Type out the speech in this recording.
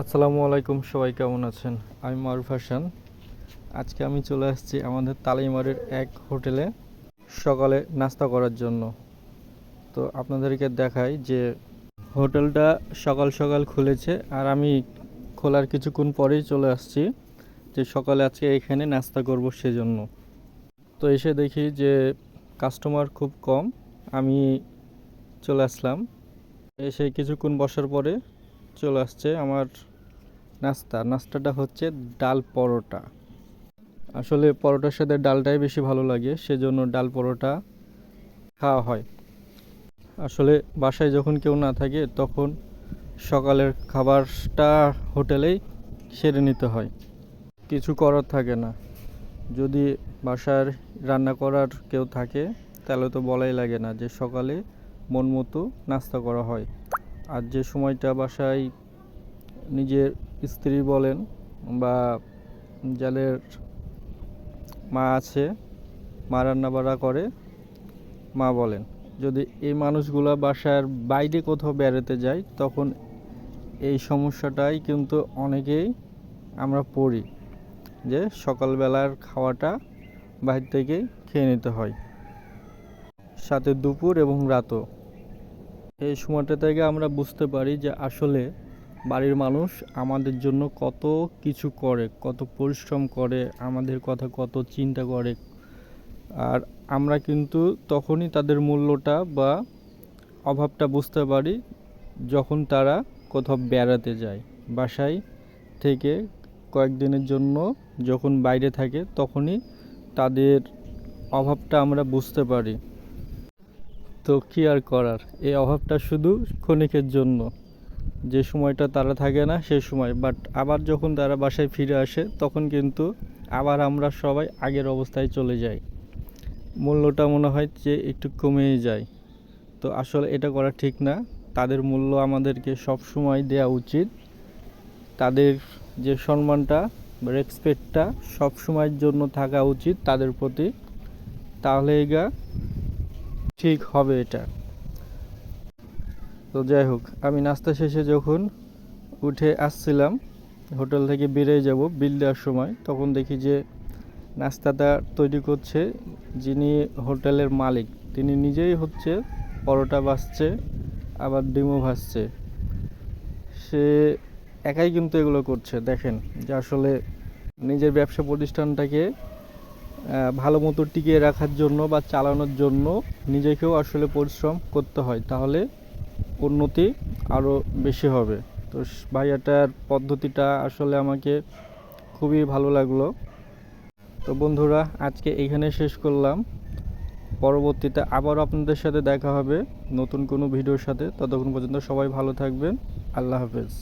আসসালামু আলাইকুম, সবাই কেমন আছেন? আমি মারুফ হাসান। আজকে আমি চলে আসছি আমাদের তালিমারের এক হোটেলে সকালে নাস্তা করার জন্য। তো আপনাদেরকে দেখাই যে হোটেলটা সকাল সকাল খুলেছে, আর আমি খোলার কিছুক্ষণ পরেই চলে আসছি যে সকালে আজকে এখানে নাস্তা করব সেজন্য। তো এসে দেখি যে কাস্টমার খুব কম, আমি চলে আসলাম। এসে কিছুক্ষণ বসার পরে চলে আসছে আমার নাস্তা। নাস্তাটা হচ্ছে ডাল পরোটা। আসলে পরোটার সাথে ডালটাই বেশি ভালো লাগে, সেজন্য ডাল পরোটা খাওয়া হয়। আসলে বাসায় যখন কেউ না থাকে, তখন সকালের খাবারটা হোটেলেই সেরে নিতে হয়। কিছু করার থাকে না। যদি বাসার রান্না করার কেউ থাকে, তাহলে তো বলাই লাগে না যে সকালে মন মতো নাস্তা করা হয়। আর যে সময়টা বাসায় নিজের স্ত্রী বলেন বা যাদের মা আছে, মা রান্নাবাড়া করে, মা বলেন, যদি এই মানুষগুলা বাসার বাইরে কোথাও বেড়াতে যায়, তখন এই সমস্যাটাই কিন্তু অনেকেই আমরা পড়ি যে সকালবেলার খাওয়াটা বাইরে থেকে খেয়ে নিতে হয়। সাথে দুপুর এবং রাতও। এই সময়টা থেকে আমরা বুঝতে পারি যে আসলে বাড়ির মানুষ আমাদের জন্য কত কিছু করে, কত পরিশ্রম করে, আমাদের কথা কত চিন্তা করে। আর আমরা কিন্তু তখনই তাদের মূল্যটা বা অভাবটা বুঝতে পারি যখন তারা কোথাও বেড়াতে যায়। বাসায় থেকে কয়েকদিনের জন্য যখন বাইরে থাকে তখনই তাদের অভাবটা আমরা বুঝতে পারি। তো কী আর করার? এই অভাবটা শুধু ক্ষণিকের জন্য। যে সময়টা তারা থাকে না সেই সময়। বাট আবার যখন তারা বাসায় ফিরে আসে, তখন কিন্তু আবার আমরা সবাই আগের অবস্থায় চলে যাই। মূল্যটা মনে হয় যে একটু কমেই যায়। তো আসলে এটা করা ঠিক না। তাদের মূল্য আমাদেরকে সব সময় দেওয়া উচিত। তাদের যে সম্মানটা রেসপেক্টটা সব সময়ের জন্য থাকা উচিত তাদের প্রতি। তাহলে এগা ঠিক হবে এটা। তো যাই হোক, আমি নাস্তা শেষে যখন উঠে আসছিলাম, হোটেল থেকে বেরিয়ে যাব বিল দেওয়ার সময়, তখন দেখি যে নাস্তাটা তৈরি করছে যিনি হোটেলের মালিক। তিনি নিজেই হচ্ছে পরোটা ভাজছে আবার ডিমও ভাজছে। সে একাই কিন্তু এগুলো করছে, দেখেন যে আসলে নিজের ব্যবসা প্রতিষ্ঠানটাকে ভালো মতো টিকিয়ে রাখার জন্য বা চালানোর জন্য নিজেকেও আসলে পরিশ্রম করতে হয়, তাহলে উন্নতি আরও বেশি হবে। তো ভাইয়াটার পদ্ধতিটা আসলে আমাকে খুবই ভালো লাগল। তো বন্ধুরা, আজকে এখানে শেষ করলাম। পরবর্তীতে আবারও আপনাদের সাথে দেখা হবে নতুন কোনো ভিডিওর সাথে। ততক্ষণ পর্যন্ত সবাই ভালো থাকবেন। আল্লাহ হাফেজ।